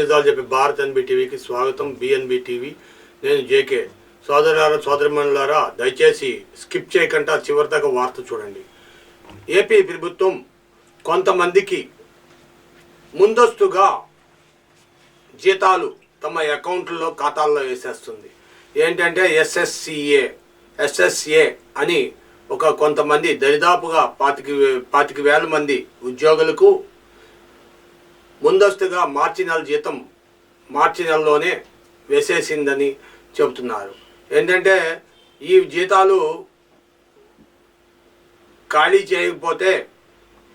నిజాలు చెప్పి భారత్ ఎన్బి టీవీకి స్వాగతం. బిఎన్బి టీవీ నేను జేకే సోదరులారా సోదరిమణులారా దయచేసి స్కిప్ చేయకుండా చివరిదాకా వార్త చూడండి. ఏపీ ప్రభుత్వం కొంతమందికి ముందస్తుగా జీతాలు తమ అకౌంట్లో ఖాతాల్లో వేసేస్తుంది. ఏంటంటే ఎస్ఎస్సిఏ ఎస్ఎస్ఏ అని ఒక కొంతమంది దరిదాపుగా పాతిక పాతిక వేల మంది ఉద్యోగులకు ముందస్తుగా మార్చి నెల జీతం మార్చి నెలలోనే వేసేసిందని చెబుతున్నారు. ఏంటంటే ఈ జీతాలు ఖాళీ చేయకపోతే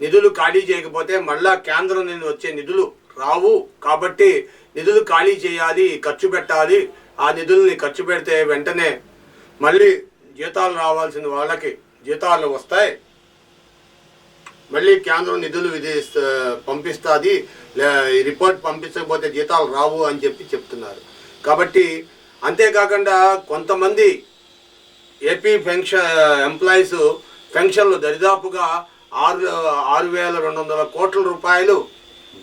నిధులు ఖాళీ చేయకపోతే మళ్ళా కేంద్రం నుండి వచ్చే నిధులు రావు. కాబట్టి నిధులు ఖాళీ చేయాలి ఖర్చు పెట్టాలి. ఆ నిధుల్ని ఖర్చు పెడితే వెంటనే మళ్ళీ జీతాలు రావాల్సిన వాళ్ళకి జీతాలు వస్తాయి. మళ్ళీ కేంద్రం నిధులు విధిస్త పంపిస్తుంది. రిపోర్ట్ పంపించకపోతే జీతాలు రావు అని చెప్పి చెప్తున్నారు. కాబట్టి అంతేకాకుండా కొంతమంది ఏపీ పెన్షన్ ఎంప్లాయీస్ పెన్షన్లు దరిదాపుగా ఆరు ఆరు వేల రెండు వందల కోట్ల రూపాయలు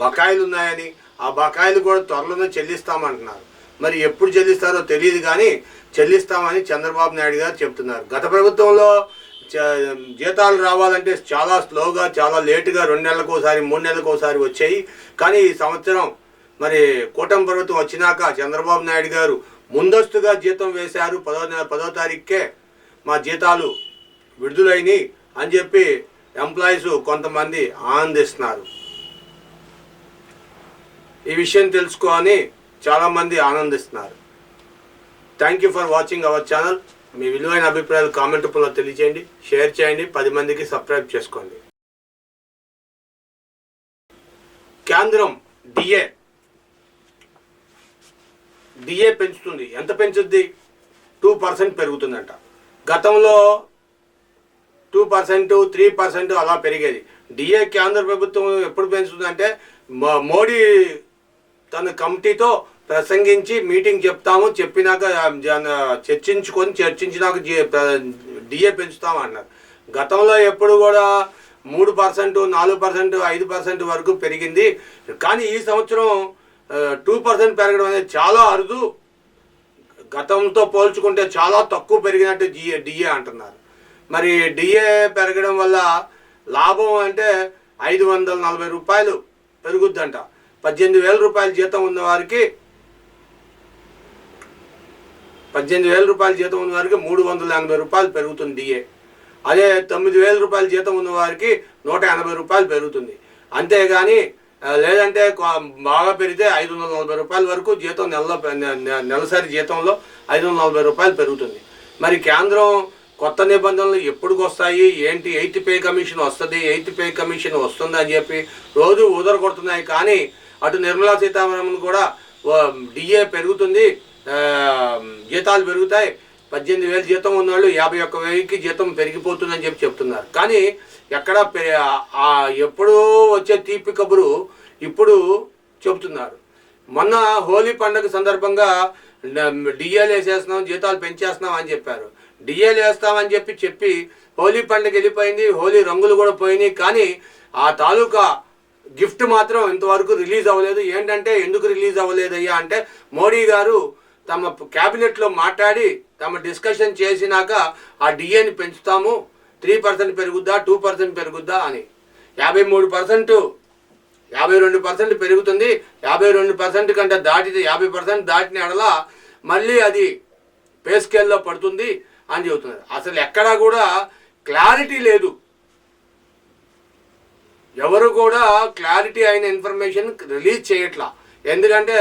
బకాయిలు ఉన్నాయని ఆ బకాయిలు కూడా త్వరలోనే చెల్లిస్తామంటున్నారు. మరి ఎప్పుడు చెల్లిస్తారో తెలియదు కానీ చెల్లిస్తామని చంద్రబాబు నాయుడు గారు చెప్తున్నారు. గత ప్రభుత్వంలో జీతాలు రావాలంటే చాలా స్లోగా చాలా లేటుగా రెండు నెలలకు ఒకసారి మూడు నెలలకు ఒకసారి వచ్చాయి. కానీ ఈ సంవత్సరం మరి కూటమి ప్రభుత్వం వచ్చినాక చంద్రబాబు నాయుడు గారు ముందస్తుగా జీతం వేశారు. పదో నెల పదో తారీఖుకే మా జీతాలు విడుదలైనవి అని చెప్పి ఎంప్లాయీస్ కొంతమంది ఆనందిస్తున్నారు. ఈ విషయం తెలుసుకొని చాలామంది ఆనందిస్తున్నారు. Thank you for watching our channel. మీ విలువైన అభిప్రాయాలు కామెంట్ రూపంలో తెలియజేయండి షేర్ చేయండి పది మందికి సబ్స్క్రైబ్ చేసుకోండి. కేంద్రం డిఏ. డిఏ పెంచుతుంది. ఎంత పెంచుద్ది? Two percent పెరుగుతుందంట. గతంలో టూ పర్సెంట్ త్రీ పర్సెంట్ అలా పెరిగేది. డిఏ కేంద్ర ప్రభుత్వం ఎప్పుడు పెంచుతుందంటే మోడీ తన కమిటీతో ప్రసంగించి మీటింగ్ చెప్తాము చెప్పినాక చర్చించుకొని చర్చించినాక డిఏ పెంచుతాము అన్నారు. గతంలో ఎప్పుడు కూడా మూడు పర్సెంట్ నాలుగు పర్సెంట్ ఐదు పర్సెంట్ వరకు పెరిగింది. కానీ ఈ సంవత్సరం టూ పర్సెంట్ పెరగడం అనేది చాలా అరుదు. గతంతో పోల్చుకుంటే చాలా తక్కువ పెరిగినట్టు జిఏ డిఏ అంటున్నారు. మరి డిఏ పెరగడం వల్ల లాభం అంటే ఐదు వందల నలభై రూపాయలు పెరుగుద్దంట. పద్దెనిమిది వేల రూపాయల జీతం ఉన్న వారికి పద్దెనిమిది వేల రూపాయల జీతం ఉన్న వారికి మూడు వందల ఎనభై రూపాయలు పెరుగుతుంది డిఏ అదే తొమ్మిది వేల రూపాయల జీతం ఉన్న వారికి నూట ఎనభై రూపాయలు పెరుగుతుంది. అంతేగాని లేదంటే బాగా పెరిగితే ఐదు వందల నలభై రూపాయల వరకు జీతం నెలలో నెలసరి జీతంలో ఐదు వందల నలభై రూపాయలు పెరుగుతుంది. మరి కేంద్రం కొత్త నిబంధనలు ఎప్పటికి వస్తాయి? ఏంటి? ఎయిత్ పే కమిషన్ వస్తుంది? ఎయిత్ పే కమిషన్ వస్తుంది అని చెప్పి రోజు ఉదర కొడుతున్నాయి కానీ అటు నిర్మలా సీతారామన్ కూడా డిఏ పెరుగుతుంది. జీతాలు పెరుగుతాయి. పద్దెనిమిది వేలు జీతం ఉన్నవాళ్ళు యాభై ఒక్క వెయ్యికి జీతం పెరిగిపోతుందని చెప్పి చెప్తున్నారు. కానీ ఎక్కడ పె- ఎప్పుడూ వచ్చే తీపి కబురు ఇప్పుడు చెబుతున్నారు. మొన్న హోలీ పండుగ సందర్భంగా డిఏలు వేసేస్తున్నాం జీతాలు పెంచేస్తున్నాం అని చెప్పారు. డిఏలు వేస్తామని చెప్పి చెప్పి హోలీ పండుగ వెళ్ళిపోయింది హోలీ రంగులు కూడా పోయినాయి. కానీ ఆ తాలూకా గిఫ్ట్ మాత్రం ఇంతవరకు రిలీజ్ అవ్వలేదు. ఏంటంటే ఎందుకు రిలీజ్ అవ్వలేదయ్యా అంటే మోడీ గారు తమ క్యాబినెట్లో మాట్లాడి తమ డిస్కషన్ చేసినాక ఆ డిఏని పెంచుతాము త్రీ పర్సెంట్ పెరుగుద్దా టూ పర్సెంట్ పెరుగుద్దా అని. యాభై మూడు పర్సెంట్ యాభై రెండు పర్సెంట్ పెరుగుతుంది. యాభై రెండు పర్సెంట్ కంటే దాటితే యాభై పర్సెంట్ దాటిన ఎడల మళ్ళీ అది పే స్కేల్లో పడుతుంది అని చెబుతున్నారు. అసలు ఎక్కడా కూడా క్లారిటీ లేదు. ఎవరు కూడా క్లారిటీ అయిన ఇన్ఫర్మేషన్ రిలీజ్ చేయట్లా. ఎందుకంటే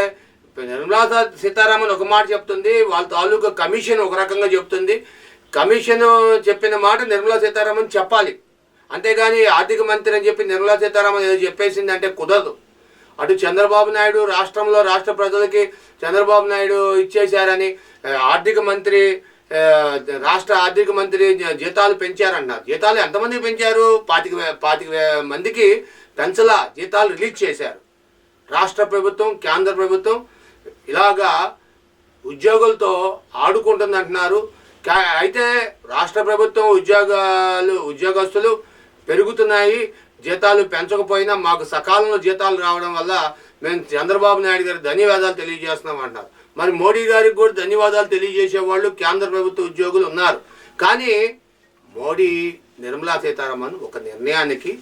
నిర్మలా సీతారామన్ ఒక మాట చెప్తుంది వాళ్ళ తాలూకా కమిషన్ ఒక రకంగా చెప్తుంది. కమిషన్ చెప్పిన మాట నిర్మలా సీతారామన్ చెప్పాలి. అంతేగాని ఆర్థిక మంత్రి అని చెప్పి నిర్మలా సీతారామన్ ఏదో చెప్పేసింది అంటే కుదరదు. అటు చంద్రబాబు నాయుడు రాష్ట్రంలో రాష్ట్ర ప్రజలకి చంద్రబాబు నాయుడు ఇచ్చేశారని ఆర్థిక మంత్రి రాష్ట్ర ఆర్థిక మంత్రి జీతాలు పెంచారన్నారు. జీతాలు ఎంతమందికి పెంచారు? పాతిక పాతిక మందికి పెంచలా జీతాలు రిలీజ్ చేశారు. రాష్ట్ర ప్రభుత్వం కేంద్ర ప్రభుత్వం ఇలాగా ఉద్యోగులతో ఆడుకుంటుంది అంటున్నారు. కా- అయితే రాష్ట్ర ప్రభుత్వం ఉద్యోగాలు ఉద్యోగస్తులు పెరుగుతున్నాయి జీతాలు పెంచకపోయినా మాకు సకాలంలో జీతాలు రావడం వల్ల మేము చంద్రబాబు నాయుడు గారికి ధన్యవాదాలు తెలియజేస్తున్నాం అంటారు మరి మోడీ గారికి కూడా ధన్యవాదాలు తెలియజేసే వాళ్ళు కేంద్ర ప్రభుత్వ ఉద్యోగులు ఉన్నారు. కానీ మోడీ నిర్మలా సీతారామన్ ఒక నిర్ణయానికి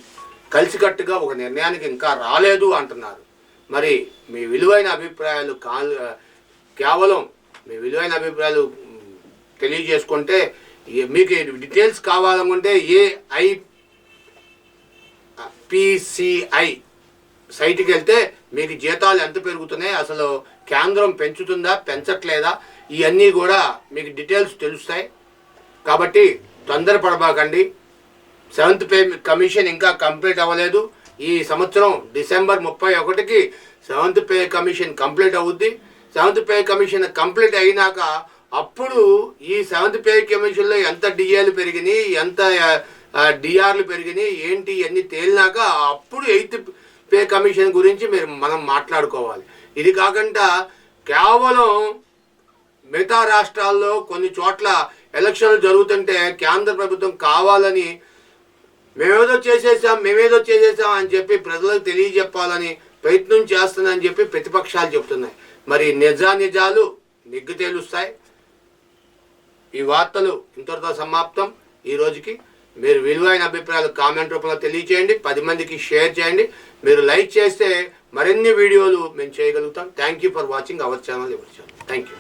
కలిసికట్టుగా ఒక నిర్ణయానికి ఇంకా రాలేదు అంటున్నారు. మరి మీ విలువైన అభిప్రాయాలు కా కేవలం మీ విలువైన అభిప్రాయాలు తెలియజేసుకుంటే మీకు డీటెయిల్స్ కావాలనుకుంటే ఏఐ పిసిఐ సైట్కి వెళ్తే మీకు జీతాలు ఎంత పెరుగుతున్నాయి అసలు కేంద్రం పెంచుతుందా పెంచట్లేదా ఇవన్నీ కూడా మీకు డీటెయిల్స్ తెలుస్తాయి. కాబట్టి తొందరపడబాకండి. సెవెంత్ పే కమిషన్ ఇంకా కంప్లీట్ అవ్వలేదు. ఈ సంవత్సరం డిసెంబర్ ముప్పై ఒకటికి సెవెంత్ పే కమిషన్ కంప్లీట్ అవుద్ది. సెవెంత్ పే కమిషన్ కంప్లీట్ అయినాక అప్పుడు ఈ సెవెంత్ పే కమిషన్లో ఎంత డిఏలు పెరిగినాయి ఎంత డిఆర్లు పెరిగినాయి ఏంటి ఇవన్నీ తేలినాక అప్పుడు ఎయిత్ పే కమిషన్ గురించి మీరు మనం మాట్లాడుకోవాలి. ఇది కాకుండా కేవలం మిగతా రాష్ట్రాల్లో కొన్ని చోట్ల ఎలక్షన్లు జరుగుతుంటే కేంద్ర ప్రభుత్వం కావాలని మేమేదో చేసేసాం మేమేదో చేసేసాం అని చెప్పి ప్రజలకు తెలియజెప్పాలని ప్రయత్నం చేస్తుందని చెప్పి ప్రతిపక్షాలు చెప్తున్నాయి. మరి నిజానిజాలు నిగ్గు తేలుస్తాయి. ఈ వార్తలు ఇంతటితో సమాప్తం. ఈ రోజుకి మీరు విలువైన అభిప్రాయాలు కామెంట్ రూపంలో తెలియచేయండి. పది మందికి షేర్ చేయండి. మీరు లైక్ చేస్తే మరిన్ని వీడియోలు మేము చేయగలుగుతాం. Thank you for watching our channel ఎవరి ఛానల్ థ్యాంక్ యూ